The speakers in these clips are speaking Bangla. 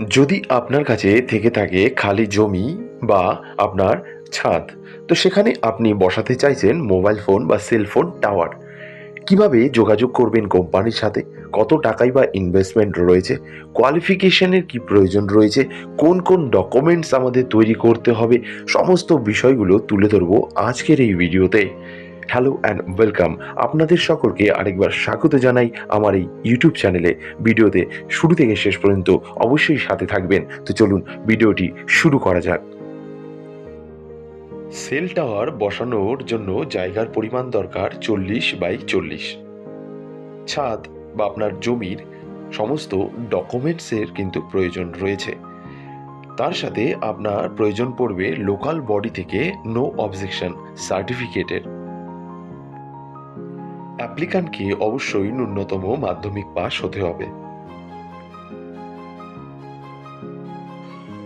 যদি আপনার কাছে থেকে থাকে খালি জমি বা আপনার ছাদ, তো সেখানে আপনি বসাতে চাইছেন মোবাইল ফোন বা সেল ফোন, টাওয়ার। কীভাবে যোগাযোগ করবেন কোম্পানির সাথে? কত টাকাই বা ইনভেস্টমেন্ট রয়েছে? কোয়ালিফিকেশনের কি প্রয়োজন রয়েছে? কোন কোন ডকুমেন্টস আমাদের তৈরি করতে হবে? সমস্ত বিষয়গুলো তুলে ধরবো আজকের এই ভিডিওতে। হ্যালো অ্যান্ড ওয়েলকাম আপনাদের সকলকে আরেকবার স্বাগত জানাই আমার এই ইউটিউব চ্যানেলে ভিডিওতে শুরু থেকে শেষ পর্যন্ত অবশ্যই সাথে থাকবেন। তো চলুন ভিডিওটি শুরু করা যাক। সেল টাওয়ার বসানোর জন্য জায়গার পরিমাণ দরকার চল্লিশ বাই চল্লিশ। ছাদ বা আপনার জমির সমস্ত ডকুমেন্টসের কিন্তু প্রয়োজন রয়েছে। তার সাথে আপনার প্রয়োজন পড়বে লোকাল বডি থেকে নো অবজেকশন সার্টিফিকেটের অ্যাপ্লিকান্টকে অবশ্যই ন্যূনতম মাধ্যমিক পাশ হতে হবে।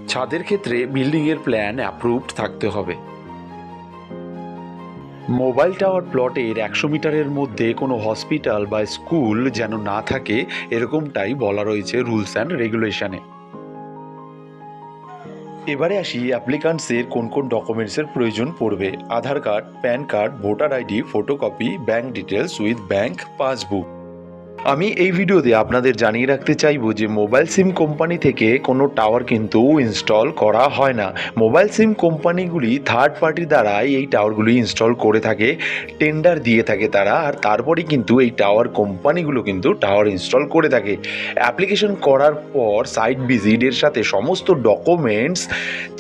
ছাদের ক্ষেত্রে বিল্ডিং এর প্ল্যান অ্যাপ্রুভড থাকতে হবে। মোবাইল টাওয়ার প্লটের একশো মিটারের মধ্যে কোনো হসপিটাল বা স্কুল যেন না থাকে, এরকমটাই বলা রয়েছে রুলস অ্যান্ড রেগুলেশনে এবারে আসি অ্যাপ্লিকান্টসের কোন কোন ডকুমেন্টসের প্রয়োজন পড়বে। Aadhaar card PAN card voter ID photocopy bank details with bank passbook আমি এই ভিডিওতে আপনাদের জানিয়ে রাখতে চাইব যে মোবাইল সিম কোম্পানি থেকে কোনো টাওয়ার কিন্তু ইনস্টল করা হয় না। মোবাইল সিম কোম্পানিগুলি থার্ড পার্টির দ্বারাই এই টাওয়ারগুলি ইনস্টল করে থাকে টেন্ডার দিয়ে থাকে তারা, আর তারপরে কিন্তু এই টাওয়ার কোম্পানিগুলো কিন্তু টাওয়ার ইনস্টল করে থাকে। অ্যাপ্লিকেশন করার পর সাইট ভিজিটের সাথে সমস্ত ডকুমেন্টস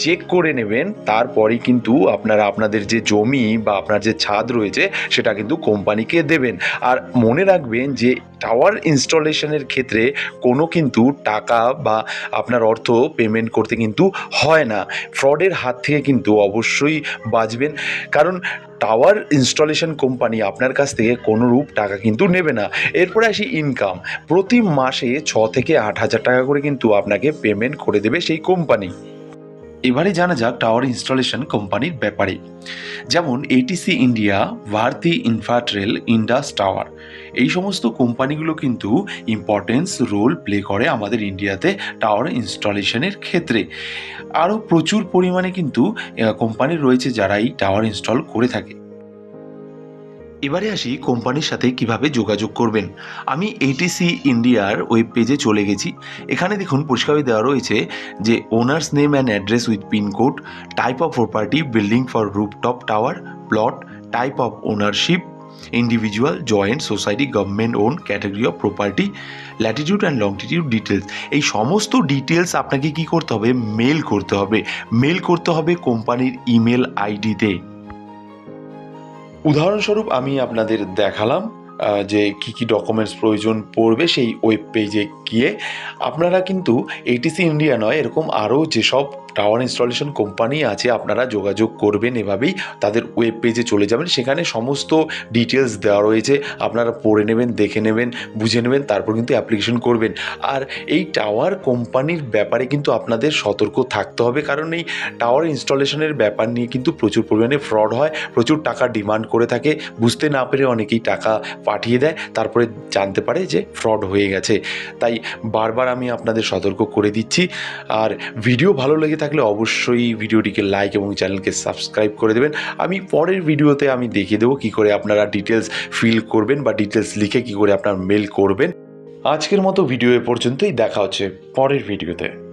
চেক করে নেবেন, তারপরেই কিন্তু আপনারা আপনাদের যে জমি বা আপনার যে ছাদ রয়েছে, সেটা কিন্তু কোম্পানিকে দেবেন। আর মনে রাখবেন যে টাওয়ার ইনস্টলেশনের ক্ষেত্রে কোনো কিন্তু টাকা বা আপনার অর্থ পেমেন্ট করতে কিন্তু হয় না। ফ্রডের হাত থেকে কিন্তু অবশ্যই বাঁচবেন। কারণ টাওয়ার ইনস্টলেশন কোম্পানি আপনার কাছ থেকে কোনোরূপ টাকা কিন্তু নেবে না। এরপরে আসি ইনকাম প্রতি মাসে ছ থেকে আট হাজার টাকা করে কিন্তু আপনাকে পেমেন্ট করে দেবে সেই কোম্পানি এবারে জানা যাক টাওয়ার ইনস্টলেশন কোম্পানির ব্যাপারে। যেমন ATC India Bharti Infratel Indus tower এই সমস্ত কোম্পানিগুলো কিন্তু ইম্পর্টেন্স রোল প্লে করে আমাদের ইন্ডিয়াতে টাওয়ার ইনস্টলেশনের ক্ষেত্রে। আরও প্রচুর পরিমাণে কিন্তু কোম্পানি রয়েছে যারা এই টাওয়ার ইনস্টল করে থাকে। এবারে আসি কোম্পানির সাথে কীভাবে যোগাযোগ করবেন। আমি এটিসি ইন্ডিয়ার ওয়েব পেজে চলে গেছি। এখানে দেখুন পরিষ্কারভাবে দেওয়া রয়েছে যে owners name and address with pincode type of property building for rooftop tower plot type of ownership individual joint society government own category of property latitude and longitude details এই সমস্ত ডিটেলস আপনাকে কি করতে হবে? মেল করতে হবে। মেল করতে হবে কোম্পানির ইমেল আইডিতে উদাহরণস্বরূপ আমি আপনাদের দেখালাম যে কি কি ডকুমেন্টস প্রয়োজন পড়বে সেই ওয়েব পেজে গিয়ে। আপনারা কিন্তু এটিসি ইন্ডিয়া নয়, এরকম আরও যেসব টাওয়ার ইনস্টলেশন কোম্পানি আছে, আপনারা যোগাযোগ করবেন এভাবেই, তাদের ওয়েব পেজে চলে যাবেন, সেখানে সমস্ত ডিটেলস দেওয়া রয়েছে, আপনারা পড়ে নেবেন, দেখে নেবেন, বুঝে নেবেন, তারপর কিন্তু অ্যাপ্লিকেশন করবেন। আর এই টাওয়ার কোম্পানির ব্যাপারে কিন্তু আপনাদের সতর্ক থাকতে হবে, কারণ এই টাওয়ার ইনস্টলেশনের ব্যাপার নিয়ে কিন্তু প্রচুর পরিমাণে ফ্রড হয়, প্রচুর টাকা ডিমান্ড করে থাকে, বুঝতে না পেরে অনেকেই টাকা পাঠিয়ে দেয়, তারপরে জানতে পারে যে ফ্রড হয়ে গেছে। তাই বারবার আমি আপনাদের সতর্ক করে দিচ্ছি, আর ভিডিও ভালো লেগে থাকলে অবশ্যই ভিডিওটিকে লাইক এবং চ্যানেলকে সাবস্ক্রাইব করে দেবেন। আমি পরের ভিডিওতে আমি দেখিয়ে দেবো কী করে আপনারা ডিটেলস ফিল করবেন বা ডিটেলস লিখে কী করে আপনার মেল করবেন। আজকের মতো ভিডিও এ পর্যন্তই। দেখা হচ্ছে পরের ভিডিওতে।